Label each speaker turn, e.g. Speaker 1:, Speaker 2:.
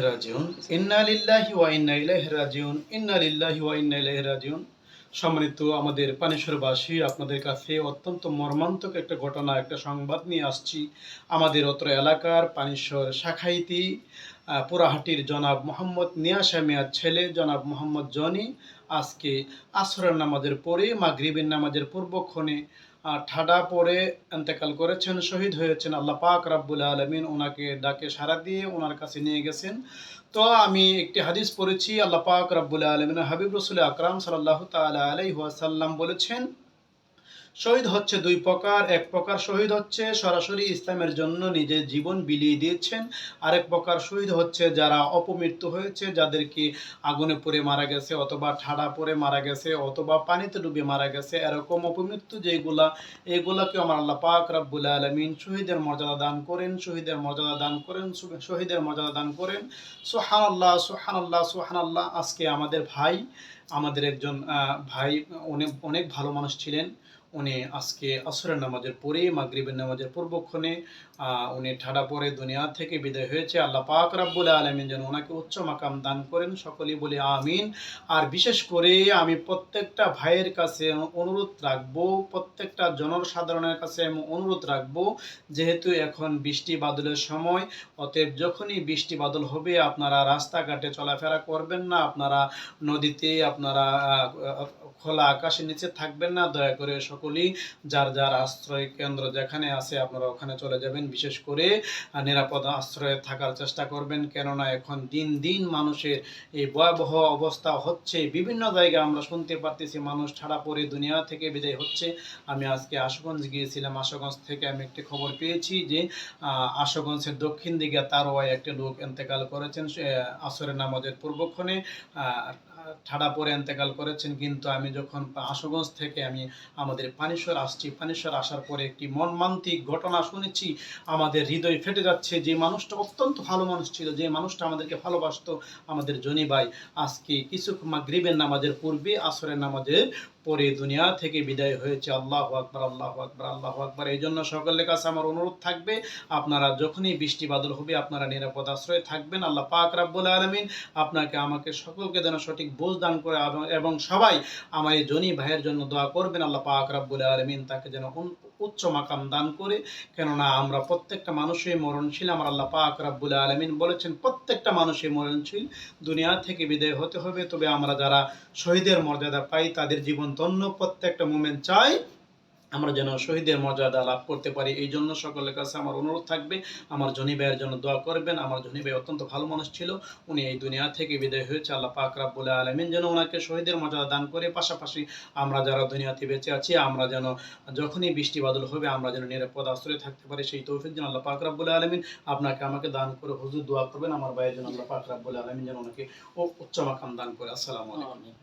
Speaker 1: রাজিউন। ইন্না লিল্লাহি ওয়া ইন্না ইলাইহি রাজিউন। ইন্না সম্মানিত আমাদের পানেশ্বরবাসী আপনাদের কাছে অত্যন্ত মর্মান্তক একটা ঘটনা একটা সংবাদ নিয়ে আসছি। আমাদের অত্র এলাকার পানেশ্বর শাখাইতি আহ, পোড়াহাটির জনাব মোহাম্মদ নিয়াশা মিয়ার ছেলে জনাব মোহাম্মদ জনি। আজকে আসরের নামাজের পরে মাগরিবের নামাজের পূর্বক্ষণে ঠাডা পরে এন্তেকাল করেছেন, শহীদ হয়েছেন আল্লাহ পাক রাব্বুল আলমিন। ওনাকে ডাকে সারা দিয়ে ওনার কাছে নিয়ে গেছেন। তো আমি একটি হাদিস পড়েছি, আল্লাহ পাক রাব্বুল আলমিন হাবিব রসুল আকরাম সাল্লাহ তালা আলাইহাসাল্লাম বলেছেন শহীদ হচ্ছে দুই প্রকার। এক প্রকার শহীদ হচ্ছে সরাসরি ইসলামের জন্য নিজের জীবন বিলিয়ে দিয়েছেন। আরেক প্রকার শহীদ হচ্ছে যারা অপমৃত্যু হয়েছে, যাদেরকে আগুনে পড়ে মারা গেছে অথবা ঠাডা পড়ে মারা গেছে অথবা পানিতে ডুবে মারা গেছে। এরকম অপমৃত্যু যেগুলা এগুলাকে আমার আল্লাহ পাক রাব্বুল আলমিন শহীদের মর্যাদা দান করেন, শহীদের মর্যাদা দান করেন শহীদের মর্যাদা দান করেন। সোহান আল্লাহ সোহান আল্লাহ সোহান আল্লাহ আজকে আমাদের ভাই, আমাদের একজন ভাই অনেক অনেক ভালো মানুষ ছিলেন। উনি আজকে আসরের নামাজের পরে মাগরিবের নামাজের পূর্বক্ষণে উনি ঠাডা পরে দুনিয়া থেকে বিদায় হয়েছে। আল্লাহ পাক রাব্বুল আলমিন যেন ওনাকে উচ্চ মাকাম দান করেন। সকলেই বলে আমিন। আর বিশেষ করে আমি প্রত্যেকটা ভাইয়ের কাছে অনুরোধ রাখব, প্রত্যেকটা জনসাধারণের কাছে আমি অনুরোধ রাখব, যেহেতু এখন বৃষ্টি বাদলের সময়, অতএব যখনই বৃষ্টি বাদল হবে, আপনারা রাস্তাঘাটে চলাফেরা করবেন না, আপনারা নদীতে, আপনারা খোলা আকাশের নিচে থাকবেন না। দয়া করে সকলেই, যার যার আশ্রয় কেন্দ্র যেখানে আছে আপনারা ওখানে চলে যাবেন। বিশেষ করে নিরাপদ আশ্রয়ে থাকার চেষ্টা করবেন। কেননা এখন দিন দিন মানুষের এই ভয়াবহ অবস্থা হচ্ছে। বিভিন্ন জায়গায় আমরা শুনতে পারতেছি, মানুষ ছাড়া পড়ে দুনিয়া থেকে বিদায় হচ্ছে। আমি আজকে আশুগঞ্জ গিয়েছিলাম। আশুগঞ্জ থেকে আমি একটি খবর পেয়েছি যে আশুগঞ্জের দক্ষিণ দিকে তারওয়ায় একটি লোক এন্তেকাল করেছেন আসরের নামাজের পূর্বক্ষণে। ঠাডা পরে এন্তেকাল করেছেন, কিন্তু আমি যখন আশুগঞ্জ থেকে আমি আমাদের পানিশ্বর আসছি পানিশ্বর আসার পরে একটি মনমান্তিক ঘটনা শুনেছি, আমাদের হৃদয় ফেটে যাচ্ছে, যে মানুষটা অত্যন্ত ভালো মানুষ ছিল, যে মানুষটা আমাদেরকে ভালোবাসত, আমাদের জনি ভাই। আজকে কিছু মাগরিবের নামাজের পূর্বে আসরের নামাজের পরে দুনিয়া থেকে বিদায় হয়েছে। আল্লাহ আকবর আল্লাহ আকবর আল্লাহ আকবর। এই জন্য সকলের কাছে আমার অনুরোধ থাকবে, আপনারা যখনই বৃষ্টি বাদল হবে, আপনারা নিরাপদ আশ্রয়ে থাকবেন। আল্লাহ পাক রাব্বুল আলমিন আপনাকে, আমাকে সকলকে যেন সঠিক বোঝ দান করে এবং- সবাই আমার এই জনি ভাইয়ের জন্য দোয়া করবেন। আল্লাহ পাক রাব্বুল আলমিন তাকে যেন উচ্চ মাকাম দান করে, কেননা আমরা প্রত্যেকটা মানুষই মরণশীল, আমার আল্লাহ পাক রাব্বুল আলমিন বলেছেন, প্রত্যেকটা মানুষই মরণশীল, দুনিয়া থেকে বিদায় হতে হবে, তবে আমরা যারা শহীদের মর্যাদা পাই, তাদের জীবন ধন্য প্রত্যেকটা মোমেন্ট চাই। আমরা যেন শহীদের মর্যাদা লাভ করতে পারি। এই জন্য সকলের কাছে আমার অনুরোধ থাকবে, আমার জনি ভাইয়ের জন্য দোয়া করবেন। আমার জনি ভাই অত্যন্ত ভালো মানুষ ছিল, উনি এই দুনিয়া থেকে বিদায় হয়েছে। আল্লাহ পাক রাব্বুল আলমিন যেন ওনাকে শহীদের মর্যাদা দান করে। পাশাপাশি আমরা যারা দুনিয়াতে বেঁচে আছি, আমরা যেন যখনই বৃষ্টি বাদল হবে, আমরা যেন নিরাপদ আশ্রয়ে থাকতে পারি। সেই তৌফিক যেন আল্লাহ পাক রাব্বুল আলমিন আপনাকে, আমাকে দান করে। হুজুর দোয়া করবেন, আমার ভাইয়ের জন্য আল্লাহ পাক রাব্বুল আলমিন যেন ওনাকে উচ্চ মাকাম দান করে। আসসালামু আলাইকুম।